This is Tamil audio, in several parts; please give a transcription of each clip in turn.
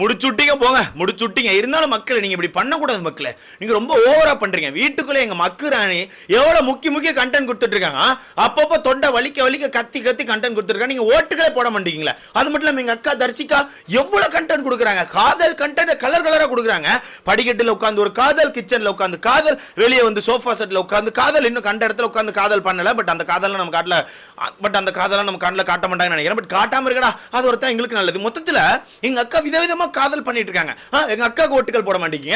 முடிச்சுட்டிங்க போங்க. முடிச்சுட்டிங்க. இருந்தாலும் மக்களை நீங்கள் இப்படி பண்ணக்கூடாது மக்களை. நீங்க ரொம்ப ஓவராக பண்ணுறீங்க வீட்டுக்குள்ளே எங்கள் மக்கு ராணி எவ்வளோ முக்கிய முக்கிய கண்டென்ட் கொடுத்துட்ருக்காங்க அப்பப்போ தொண்டை வலிக்க வலிக்க கத்தி கத்தி கண்டென்ட் கொடுத்துருக்காங்க. நீங்க ஓட்டுகளே போட மாட்டீங்களா. அது மட்டும் இல்லாமல் எங்கள் அக்கா தர்சிகா எவ்வளோ கண்டென்ட் கொடுக்குறாங்க. காதல் கண்டென்ட் கலர் கலராக கொடுக்குறாங்க. படிக்கட்டில் உட்காந்து ஒரு காதல் கிச்சனில் உட்காந்து காதல் வெளியே வந்து சோஃபா செட்டில் உட்காந்து காதல் இன்னும் கண்ட இடத்துல உட்காந்து காதல் பண்ணலை. பட் அந்த காதலாம் நம்ம காட்டல. பட் அந்த காதலாம் நம்ம கண்ணில் காட்ட மாட்டாங்கன்னு நினைக்கிறேன். பட் காட்டாமல் இருக்கடா. அது ஒருத்தான் எங்களுக்கு நல்லது. மொத்தத்தில் எங்க அக்கா விதவிதமாக பயங்கரமாக காதல் பண்ணிட்டு இருக்காங்க எங்கள் எங்க ஓட்டுகள் போட மாட்டீங்க.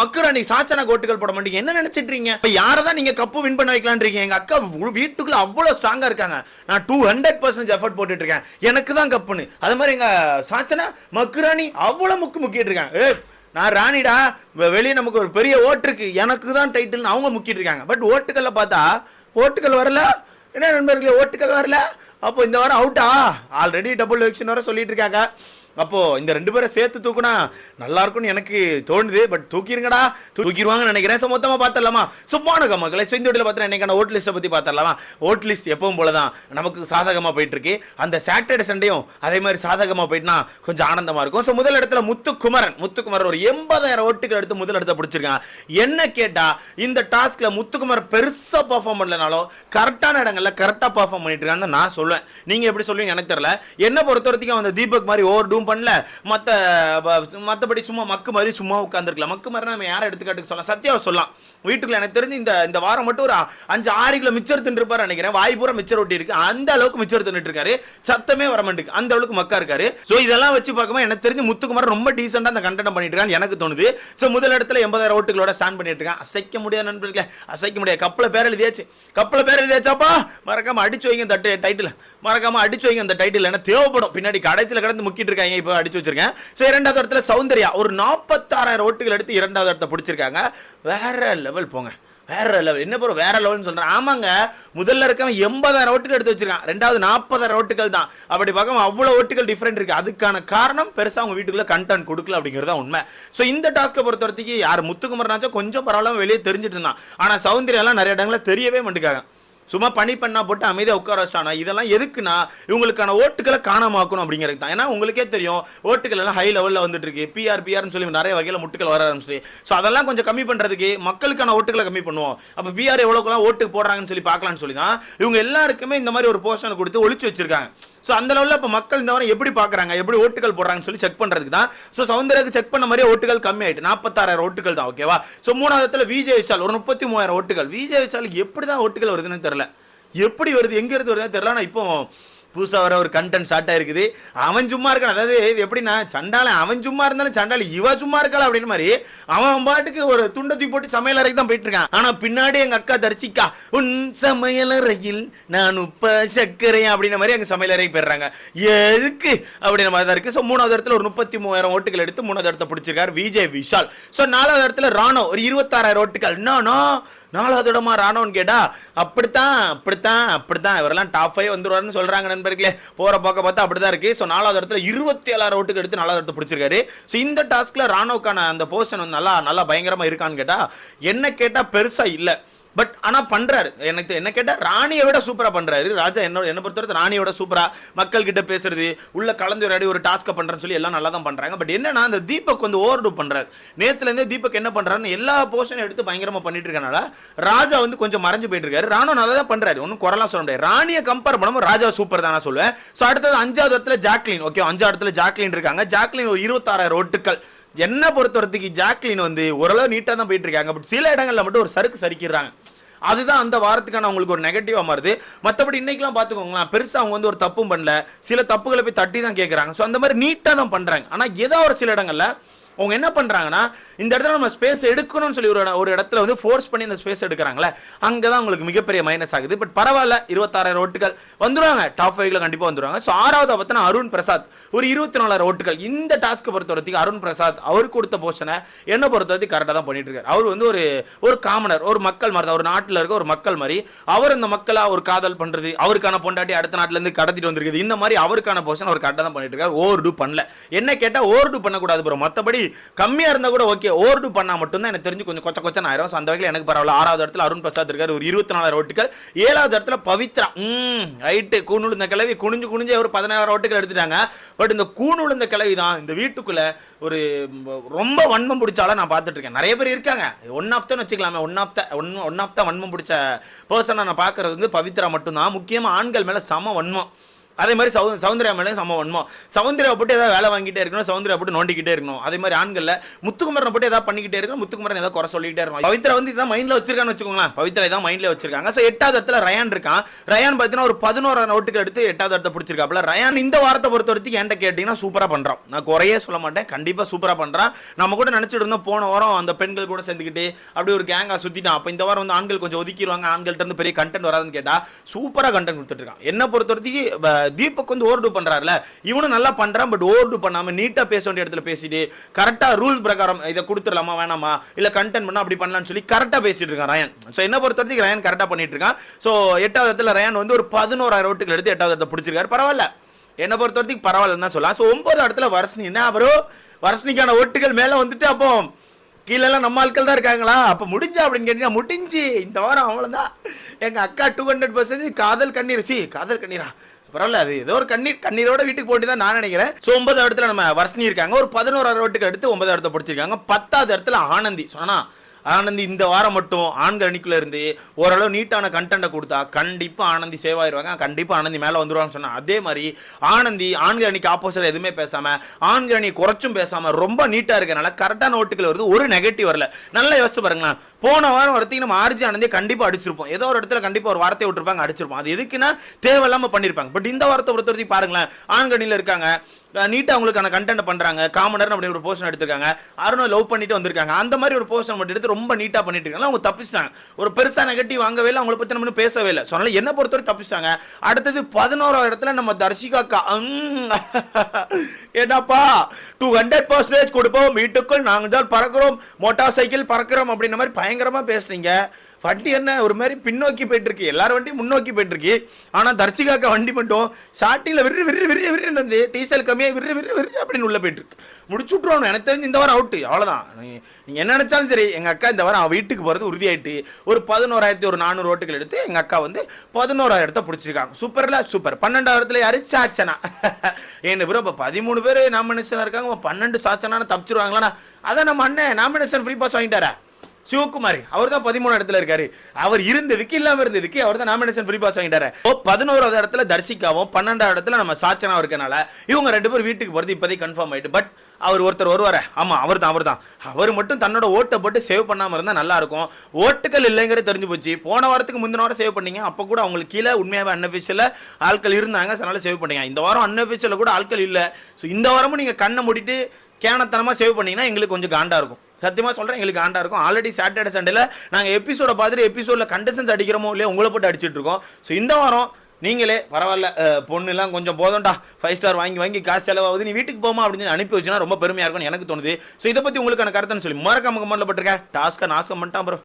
மக்குராணி சாச்சனா ஓட்டுகள் போட மாட்டீங்க. என்ன நினைச்சிட்டு இப்போ யாரை தான் நீங்க கப்பு வின் பண்ண வைக்கலாம்னு இருக்கீங்க எங்கள் அக்கா வீட்டுக்குள்ளே வீட்டுக்குள்ள ஸ்ட்ராங்காக இருக்காங்க. நான் டூ ஹண்ட்ரட் பர்சன்ட் எஃபர்ட் போட்டுட்டு இருக்கேன் எனக்கு தான் கப்புன்னு. அது மாதிரி எங்க சாச்சனா மக்குராணி அவ்வளோ முக்கு முக்கிட்டு இருக்காங்க ஏ நான் ராணிடா வெ- வெளியே நமக்கு ஒரு பெரிய ஓட்டு இருக்கு எனக்கு தான் டைட்டில்னு அவங்க முக்கிட்டு இருக்காங்க பட் ஓட்டுக்கல்ல பார்த்தா ஓட்டுகள் வரல. என்ன நண்பர்களே ஓட்டுகள் வரல. அப்போ இந்த வாரம் அவுட்டா ஆல்ரெடி டபுள் எலெக்ஷன் வர சொல்லிட்டு இருக்காங்க அப்போ இந்த ரெண்டு பேரை சேர்த்து தூக்குனா நல்லா இருக்கும்னு எனக்கு தோணுது. பட் தூக்கிருங்கடா. தூக்கிடுவாங்கன்னு நினைக்கிறேன். ஸோ மொத்தமாக பார்த்துடலாமா? சும்மானுங்க மக்களை வீட்டில் பார்த்தா என்னைக்கான ஓட் லிஸ்ட்டை பற்றி பார்த்துடலாமா? ஓட் லிஸ்ட் எப்பவும் போல தான் நமக்கு சாதகமாக போயிட்டு இருக்கு அந்த சாட்டர்டே சண்டையும் அதே மாதிரி சாதகமாக போயிட்டுனா கொஞ்சம் ஆனந்தமாக இருக்கும். ஸோ முதல் இடத்துல முத்துக்குமரன். முத்துக்குமரன் ஒரு எண்பதாயிரம் ஓட்டுகள் எடுத்து முதல் இடத்த பிடிச்சிருக்கான். என்ன கேட்டா இந்த டாஸ்க்ல முத்துக்குமர் பெருசா பெர்ஃபார்ம் பண்ணலனாலும் கரெக்டான இடங்கள்ல கரெக்டாக பெர்ஃபார்ம் பண்ணிட்டு இருக்கான்னு நான் சொல்லுவேன் நீங்க எப்படி சொல்லுவீங்க எனக்கு தெரியல. என்ன பொறுத்த வரைக்கும் அந்த தீபக் மாதிரி ஓவர் டூம் பண்ணல. மற்ற மற்றபடி சும்மா மக்கு மாதிரி சும்மா உட்காந்துருக்கலாம் மக்கு மாதிரி நம்ம யாரை எடுத்துக்காட்டுக்கு சொல்லலாம்? சத்யாவை சொல்லலாம். வீட்டுக்குள்ள எனக்கு தெரிஞ்சு இந்த இந்த வாரம் மட்டும் ஒரு அஞ்சு ஆறு கிலோ மிச்சர் தின்றுப்பாரு நினைக்கிறேன். வாய் பூரா மிச்சர் ஒட்டி இருக்கு. அந்த அளவுக்கு மிச்சர் தின்னுட்டு இருக்காரு சத்தமே வர மாட்டேங்குது. அந்த அளவுக்கு மக்கா இருக்காரு. ஸோ இதெல்லாம் வச்சு பார்க்கும்போது எனக்கு தெரிஞ்சு முத்துக்குமார் ரொம்ப டீசெண்டாக அந்த கண்டென்ட் பண்ணிட்டு இருக்கான்னு எனக்கு தோணுது. ஸோ முதல் இடத்துல எண்பதாயிரம் ஓட்டுகளோட ஸ்டாண்ட் பண்ணிட்டு இருக்கான். அசைக்க முடியாது நண்பர்களே. அசைக்க முடியாது. கப்பல பேர் எழுதியாச்சு. கப்பல பேர் எழுதியாச்சாப்பா? மறக்காம அடிச்சு வைங்க இந்த டைட்டில் மறக்காம அடிச்சு வைங்க அந்த டைட்டில் ஏன்னா தேவைப்படும். பின்னாடி கடைசியில் கடந்து முக்கிட்டு இருக்காங்க. இப்போ அடிச்சு வச்சிருக்கேன். ஸோ இரண்டாவது இடத்துல சௌந்தர்யா. ஒரு நாற்பத்தாறாயிரம் ஓட்டுகள் எடுத்து இரண்டாவது இடத்த பிடிச்சிருக்காங்க. வேற லெவல் போங்க. வேற லெவல் என்ன ப்ரோ வேற லெவல்னு சொல்றேன். ஆமாங்க. முதல்ல இருக்கவன் எண்பதாயிரம் ஓட்டுகள் எடுத்து வச்சிருக்கான். ரெண்டாவது நாற்பதாயிரம் ஓட்டுகள் தான். அப்படி பார்க்கும் அவ்வளோ ஓட்டுகள் டிஃப்ரெண்ட் இருக்கு. அதுக்கான காரணம் பெருசாக அவங்க வீட்டுக்குள்ள கண்டென்ட் கொடுக்கல அப்படிங்கிறது தான் உண்மை. ஸோ இந்த டாஸ்க்கை பொறுத்த வரைக்கும் யார் முத்துக்குமரனாச்சும் கொஞ்சம் பரவாயில்ல வெளியே தெரிஞ்சிட்டு இருந்தான். ஆனா சௌந்தர்யாலாம் நிறைய இடங்களில் தெரியவே மாட்டேங்காங்க. சும்மா பணி பண்ணா போட்டு அமைதியாக உட்கார வச்சிட்டானா? இதெல்லாம் எதுக்குன்னா இவங்களுக்கான ஓட்டுகளை காணாமாக்கணும் அப்படிங்கிறது தான். ஏன்னா உங்களுக்கே தெரியும் ஓட்டுகள் எல்லாம் ஹை லெவலில் வந்துட்டு இருக்கு பிஆர் பிஆர்னு சொல்லி நிறைய வகையில் முட்டுகள் வர ஆரம்பிச்சு ஸோ அதெல்லாம் கொஞ்சம் கம்மி பண்ணுறதுக்கு மக்களுக்கான ஓட்டுகளை கம்மி பண்ணுவோம். அப்போ பிஆர் எவ்வளோக்கெல்லாம் ஓட்டு போடுறாங்கன்னு சொல்லி பார்க்கலாம்னு சொல்லி தான் இவங்க எல்லாருக்குமே இந்த மாதிரி ஒரு போஸ்டனை கொடுத்து ஒழிச்சு வச்சிருக்காங்க. ஸோ அந்த லெவலில் இப்போ மக்கள் இந்த வாரம் எப்படி பார்க்குறாங்க எப்படி ஓட்டுகள் போடுறாங்கன்னு சொல்லி செக் பண்ணுறதுக்கு தான். ஸோ சவுந்தரக்கு செக் பண்ண மாதிரியே ஓட்டுகள் கம்மி ஆயிட்டு நாற்பத்தாறாயிரம் ஓட்டுகள் தான் ஓகேவா ஸோ மூணாவது இடத்துல விஜய் விஷால் ஒரு முப்பத்தி மூவாயிரம் ஓட்டுகள். விஜய் விஷாலுக்கு எப்படி தான் ஓட்டுகள் வருதுன்னு தெரியல. எப்படி வருது எங்க இருந்து வருதுன்னு தெரில ஆனால் இப்போ புதுசாக வர ஒரு கண்டென்ட் ஸ்டார்ட் ஆயிருக்குது. அவன் சும்மா இருக்கான். அதாவது இது எப்படின்னா சண்டாளன் அவன் சும்மா இருந்தாலும் சண்டாளி இவ சும்மா இருக்கல அப்படின்னு மாதிரி அவன் பாட்டுக்கு ஒரு துண்டை போட்டு சமையல் அறைக்கு தான் போயிட்டு இருக்கான். ஆனா பின்னாடி எங்க அக்கா தரிசிக்கா உன் சமையல் அறையில் நான் உப்ப சர்க்கரை அப்படின்ற மாதிரி எங்க சமையல் அறைக்கு போயிடுறாங்க. எதுக்கு? அப்படின்ற மாதிரி தான் இருக்கு. ஸோ மூணாவது இடத்துல ஒரு முப்பத்தி மூவாயிரம் ஓட்டுகள் எடுத்து மூணாவது இடத்த பிடிச்சிருக்காரு விஜய் விஷால். ஸோ நாலாவது இடத்துல ராணோ ஒரு இருபத்தாறாயிரம் ஓட்டுகள். நானோ? நாலாவது இடமா ராணோன்னு கேட்டா அப்படித்தான் அப்படித்தான் அப்படித்தான் இவரெல்லாம் டாப் ஃபைவ் வந்துருவாருன்னு சொல்றாங்க நண்பர்களே. போற போக்க பார்த்தா அப்படிதான் இருக்கு. ஸோ நாலாவது இடத்துல இருபத்தி ஏழாயிரம் ஓட்டுக்கு எடுத்து நாலாவது இடத்த பிடிச்சிருக்காரு. ஸோ இந்த டாஸ்க்ல ராணவுக்கான அந்த போர்ஷன் வந்து நல்லா நல்லா பயங்கரமா இருக்கான்னு கேட்டா என்ன கேட்டா பெருசா இல்லை. பட் ஆனால் பண்ணுறாரு எனக்கு என்ன கேட்டால் ராணியை விட சூப்பராக பண்ணுறாரு ராஜா என்ன என்ன பொறுத்தவரை ராணியோட சூப்பராக மக்கள் கிட்ட பேசுறது உள்ள கலந்துரையாடி ஒரு டாஸ்க்கை பண்ணுறேன்னு சொல்லி எல்லாம் நல்லா தான் பண்ணுறாங்க பட் என்னன்னா அந்த தீபக் வந்து ஓவர் டூ பண்ணுறாரு நேற்றுலேருந்தே தீபக் என்ன பண்ணுறாருன்னு எல்லா போர்ஷனும் எடுத்து பயங்கரமாக பண்ணிட்டு இருக்கனால ராஜா வந்து கொஞ்சம் மறைஞ்சு போயிட்டு இருக்காரு. ராணோ நல்லா தான் பண்ணுறாரு ஒன்றும் குரலாம் சொல்ல முடியாது. ராணியை கம்பேர் பண்ணும்போது ராஜா சூப்பர் தான் நான் சொல்லுவேன். ஸோ அடுத்தது அஞ்சாவது இடத்துல ஜாக்லின் ஓகே அஞ்சாவது இடத்துல ஜாக்லின் இருக்காங்க. ஜாக்லின் ஒரு இருபத்தாறாயிரம் ஓட்டுக்கள். என்ன பொறுத்த வரைக்கும் ஜாக்லின் வந்து ஓரளவு நீட்டாக தான் போயிட்டு இருக்காங்க பட் சில இடங்களில் மட்டும் ஒரு சறுக்கு சறுக்கிடுறாங்க. அதுதான் அந்த வாரத்துக்கான அவங்களுக்கு ஒரு நெகட்டிவாக மாறுது. மற்றபடி இன்னைக்கெல்லாம் பார்த்துக்கோங்களேன் பெருசாக அவங்க வந்து ஒரு தப்பும் பண்ணல. சில தப்புகளை போய் தட்டி தான் கேட்குறாங்க ஸோ அந்த மாதிரி நீட்டாக தான் பண்ணுறாங்க ஆனால் ஏதோ ஒரு சில இடங்களில் அவங்க என்ன பண்ணுறாங்கன்னா இந்த இடத்துல நம்ம ஸ்பேஸ் எடுக்கணும்னு சொல்லி ஒரு ஒரு இடத்துல வந்து ஃபோர்ஸ் பண்ணி இந்த ஸ்பேஸ் எடுக்கிறாங்களே அங்கே தான் உங்களுக்கு மிகப்பெரிய மைனஸ் ஆகுது. பட் பரவாயில்ல இருபத்தாறாயிரம் ஓட்டுகள் வந்துடுவாங்க டாப் ஃபைவ்ல கண்டிப்பாக வந்துடுவாங்க ஸோ ஆறாவது பார்த்தா அருண் பிரசாத். ஒரு இருபத்தி நாலாயிரம் ஓட்டுகள் இந்த டாஸ்க்கை பொறுத்த வரைக்கும் அருண் பிரசாத் அவர் கொடுத்த போர்ஷனை என்ன பொறுத்த வரைக்கும் கரெக்டாக தான் பண்ணிட்டு இருக்காரு. அவர் வந்து ஒரு ஒரு காமனர் ஒரு மக்கள் மாதிரி தான். ஒரு நாட்டில் இருக்க ஒரு மக்கள் மாதிரி. அவர் இந்த மக்களாக ஒரு காதல் பண்ணுறது அவருக்கான பொண்டாட்டி அடுத்த நாட்டிலேருந்து கடத்திட்டு வந்திருக்குது. இந்த மாதிரி அவருக்கான போஷன் அவர் கரெக்டாக தான் பண்ணிட்டு இருக்காரு. ஓவர் டூ பண்ணல. என்ன கேட்டால் ஓவர் டூ பண்ணக்கூடாது ப்ரோ மற்றபடி கம்மியாக இருந்தால் கூட ஓகே ஓவர்டு பண்ணால் மட்டும்தான் எனக்கு தெரிஞ்சு கொஞ்சம் கொச்ச கொச்சன் ஆயிரும். ஸோ அந்த வகையில் எனக்கு பரவாயில்ல. ஆறாவது இடத்துல அருண் பிரசாத் இருக்கார். ஒரு இருபத்தி நாலாயிரம் ஓட்டுகள். ஏழாவது இடத்துல பவித்ரா. ம் ரைட்டு கூணுழுந்த கிளவி குனிஞ்சு குனிஞ்சு ஒரு பதினாயிரம் ஓட்டுகள் எடுத்துட்டாங்க. பட் இந்த கூணுழுந்த கிளவி தான் இந்த வீட்டுக்குள்ளே ஒரு ரொம்ப வன்மம் பிடிச்சாலும் நான் பார்த்துட்டு இருக்கேன். நிறைய பேர் இருக்காங்க. ஒன் ஆஃப் தான் வச்சுக்கலாமே. One off the one one off the வன்மம் பிடிச்ச பர்சனை நான் பார்க்கறது வந்து பவித்ரா மட்டும்தான். முக்கியமாக ஆண்கள் மேலே சம வன்மம். அதே மாதிரி சவு சௌந்தர்யா மேலே சம வன்மம். சௌந்தர்யா போட்டு ஏதாவது வேலை வாங்கிட்டே இருக்கணும் சௌந்தர்யா போட்டு நோண்டிக்கிட்டே இருக்கணும். அதே மாதிரி ஆண்களில் முத்துக்குமரனை போட்டு ஏதாவது பண்ணிக்கிட்டே இருக்கணும் முத்துக்குமரன் ஏதாவது குறை சொல்லிக்கிட்டே இருக்கணும். பவித்ரா வந்து இதான் மைண்டில் வச்சிருக்கான்னு வச்சுக்கோங்களேன். பவித்ரா இதான் மைண்டில் வச்சிருக்காங்க. ஸோ எட்டாவது இடத்துல ரயான் இருக்கான். ரயான் பார்த்தீங்கன்னா ஒரு பதினோராயிரம் நோட்டுக்கு எடுத்து எட்டாவது இடத்த பிடிச்சிருக்காப்புல. ரயான் இந்த வாரத்தை பொறுத்த வரைக்கும் என்கிட்ட கேட்டிங்கன்னா சூப்பராக பண்ணுறான் நான் குறையே சொல்ல மாட்டேன். கண்டிப்பாக சூப்பராக பண்ணுறான் நம்ம கூட நினச்சிட்டு இருந்தோம் போன வாரம் அந்த பெண்கள் கூட சேர்ந்துக்கிட்டு அப்படி ஒரு கேங்காக சுற்றிட்டான் அப்போ இந்த வாரம் வந்து ஆண்கள் கொஞ்சம் ஒதுக்கிடுவாங்க ஆண்கள்ட்ட இருந்து பெரிய கண்டென்ட் வராதுன்னு கேட்டால் சூப்பராக கண்டென்ட் கொடுத்துட்டு இருக்கான். என்ன பொறுத்த வரைக்கும் தீபக் வந்து ஓவர்டு பண்ணுறாருல இவனும் நல்லா பண்ணுறான் பட் ஓவர்டு பண்ணாமல் நீட்டாக பேச வேண்டிய இடத்துல பேசிட்டு கரெக்டாக ரூல் பிரகாரம் இதை கொடுத்துடலாமா வேணாமா இல்லை கண்டென்ட் பண்ணால் அப்படி பண்ணலாம்னு சொல்லி கரெக்டாக பேசிட்டு இருக்கான் ரயன் ஸோ என்ன பொறுத்த வரைக்கும் ரயன் கரெக்டாக பண்ணிட்டு இருக்கான். ஸோ எட்டாவது இடத்துல ரயன் வந்து ஒரு பதினோராயிரம் ஓட்டுகள் எடுத்து எட்டாவது இடத்த பிடிச்சிருக்காரு. பரவாயில்ல. என்னை பொறுத்த வரைக்கும் பரவாயில்லன்னு தான் சொல்லலாம். ஸோ ஒன்பது இடத்துல வருஷனி. என்ன ப்ரோ வரசினிக்கான ஓட்டுகள் மேலே வந்துட்டு அப்போ கீழெல்லாம் நம்ம ஆட்கள் தான் இருக்காங்களா? அப்போ முடிஞ்சா அப்படின்னு கேட்டீங்கன்னா முடிஞ்சு. இந்த வாரம் அவ்வளோதான் எங்கள் அக்கா டூ ஹண்ட்ரட் பர்சன்டேஜ் காதல் கண்ணீர். சி காதல் கண்ணீரா? பரவாயில்ல அது ஏதோ ஒரு கண்ணீர் கண்ணீரோட வீட்டுக்கு போட்டு தான் நான் நினைக்கிறேன். ஸோ ஒன்பது இடத்துல நம்ம வர்ஷினி இருக்காங்க. ஒரு பதினோரு ஓட்டுக்கு அடுத்து ஒன்பதாவது இடத்த பிடிச்சிருக்காங்க. பத்தாவது இடத்துல ஆனந்தி. சொன்னா ஆனந்தி இந்த வாரம் மட்டும் ஆண்கள் அணிக்குள்ள இருந்து ஓரளவு நீட்டான கண்டென்ட்டை கொடுத்தா கண்டிப்பாக ஆனந்தி சேவ் ஆயிடுவாங்க கண்டிப்பாக ஆனந்தி மேலே வந்துருவாங்கன்னு சொன்னால் அதே மாதிரி ஆனந்தி ஆண்கள் அணிக்கு ஆப்போசிட் எதுவுமே பேசாமல் ஆண்கள் அணி குறைச்சும் பேசாமல் ரொம்ப நீட்டாக இருக்கனால கரெக்டான ஓட்டுகள் வருது. ஒரு நெகட்டிவ் வரல. நல்லா யோசிச்சு பாருங்களேன். போன வாரம் வரத்துக்கு நம்ம ஆர்ஜி ஆனந்தே கண்டிப்பாக அடிச்சிருப்போம். ஏதோ ஒரு இடத்துல கண்டிப்பாக ஒரு வார்த்தை விட்டுருப்பாங்க அடிச்சிருப்போம். அது எதுக்குன்னா தேவையில்லாமல் பண்ணிருப்பாங்க. பட் இந்த வாரத்தை பொறுத்த வரைக்கும் பாருங்களேன் ஆண்கணியில் இருக்காங்க. நீட்டாக அவங்களுக்கான கண்டென்ட் பண்ணுறாங்க காமனர் அப்படி ஒரு போர்ஷன் எடுத்திருக்காங்க. அருணும் லவ் பண்ணிட்டு வந்திருக்காங்க. அந்த மாதிரி ஒரு போர்ஷன் மட்டும் எடுத்து ரொம்ப நீட்டாக பண்ணிட்டு இருக்காங்க. அவங்க தப்பிச்சிட்டாங்க. ஒரு பெருசாக நெகட்டிவ் வாங்கவே இல்லை. அவங்கள பற்றி நம்ம பேசவே இல்லை. ஸோ அதனால என்ன பொறுத்தவரை தப்பிச்சிட்டாங்க. அடுத்தது பதினோராவது இடத்துல நம்ம தர்ஷிகா கா என்னப்பா? டூ ஹண்ட்ரட் பர்சன்டேஜ் கொடுப்போம். வீட்டுக்குள் நாங்கள் தான் பறக்கிறோம். மோட்டார் சைக்கிள் பறக்கிறோம் அப்படின்ற மாதிரி பயங்கரமாக பேசுறீங்க. வண்டி என்ன ஒரு மாதிரி பின்னோக்கி போயிட்டு இருக்கு எல்லாரும் வண்டியும் முன்னோக்கி போயிட்டு இருக்கு ஆனா தர்சிகாக்க வண்டி மட்டும் ஸ்டார்டிங்கில் விரு விரு விரு விருன்னு வந்து டீசல் கம்மியாக விரு விரு விரு அப்படின்னு உள்ள போயிட்டு இருக்கு முடிச்சு விட்ருவானு எனக்கு தெரிஞ்சு இந்த வாரம் அவுட்டு அவ்வளோதான் நீ- என்ன நினச்சாலும் சரி எங்கள் அக்கா இந்த வாரம் அவன் வீட்டுக்கு போகிறது உறுதியாயிட்டு ஒரு பதினோராயிரத்தி ஒரு நானூறு ஓட்டுகள் எடுத்து எங்கள் அக்கா வந்து பதினோராயிரத்தை பிடிச்சிருக்காங்க. சூப்பரில் சூப்பர் பன்னெண்டாயிரத்தில் யாரு? சாச்சனா. ஏன்னு பிறகு இப்போ பதிமூணு பேர் நாமினேஷனாக இருக்காங்க. பன்னெண்டு சாச்சனான்னு தப்பிச்சிருவாங்களாண்ணா அதான் நம்ம அண்ணன் நாமினேஷன் ஃப்ரீ பாஸ் வாங்கிட்டாரா? சிவகுமார் அவர் தான் பதிமூணு இடத்துல இருக்காரு. அவர் இருந்ததுக்கு இல்லாம இருந்ததுக்கு அவர் தான் நாமினேஷன் ஃப்ரீ பாஸ் வாங்கிட்டாரு. ஓ பதினோராவது இடத்துல தர்சிகாவும் பன்னெண்டாவது இடத்துல நம்ம சாச்சனாவும் இருக்கனால இவங்க ரெண்டு பேரும் வீட்டுக்கு போறது இப்போதைக்கு கன்ஃபார்ம் ஆயிட்டு. பட் அவர் ஒருத்தர் வருவார். ஆமாம் அவர் தான் அவர் தான் அவர் மட்டும் தன்னோட ஓட்டை போட்டு சேவ் பண்ணாமல் இருந்தால் நல்லா இருக்கும். ஓட்டுகள் இல்லைங்கிறது தெரிஞ்சு போச்சு. போன வாரத்துக்கு முந்தின வாரம் சேவ் பண்ணீங்க. அப்போ கூட அவங்களுக்கு கீழே உண்மையாகவே அன்அஃபிஷியலில் ஆட்கள் இருந்தாங்க. அதனால சேவ் பண்ணீங்க. இந்த வாரம் அன்அஃபிஷியலில் கூட ஆட்கள் இல்லை. ஸோ இந்த வாரமும் நீங்கள் கண்ணை மூடிட்டு கேனத்தனமாக சேவ் பண்ணிங்கன்னா எங்களுக்கு கொஞ்சம் காண்டாக இருக்கும். சத்தியமாக சொல்கிறேன் எங்களுக்கு ஆண்டா இருக்கும். ஆல்ரெடி சாட்டர்டே சண்டேல நாங்கள் எபிசோட பார்த்துட்டு எபிசோடில் கண்டஸ்டன்ஸ் அடிக்கிறோமோ இல்லையா உங்களை போட்டு அடிச்சுட்டு இருக்கோம். ஸோ இந்த வாரம் நீங்களே பரவாயில்ல பொண்ணுலாம் கொஞ்சம் போதும்டா ஃபைவ் ஸ்டார் வாங்கி வாங்கி காசு செலவாகுது நீ வீட்டுக்கு போமா அப்படின்னு சொல்லி அனுப்பி வச்சுன்னா ரொம்ப பெருமையாக இருக்கும்னு எனக்கு தோணுது. ஸோ இதை பற்றி உங்களுக்கான கருத்துன்னு சொல்லி மறக்காம கமெண்ட்ல பட்டிருக்கேன். டாஸ்க்கை நாசம் பண்ணிட்டான் ப்ரோ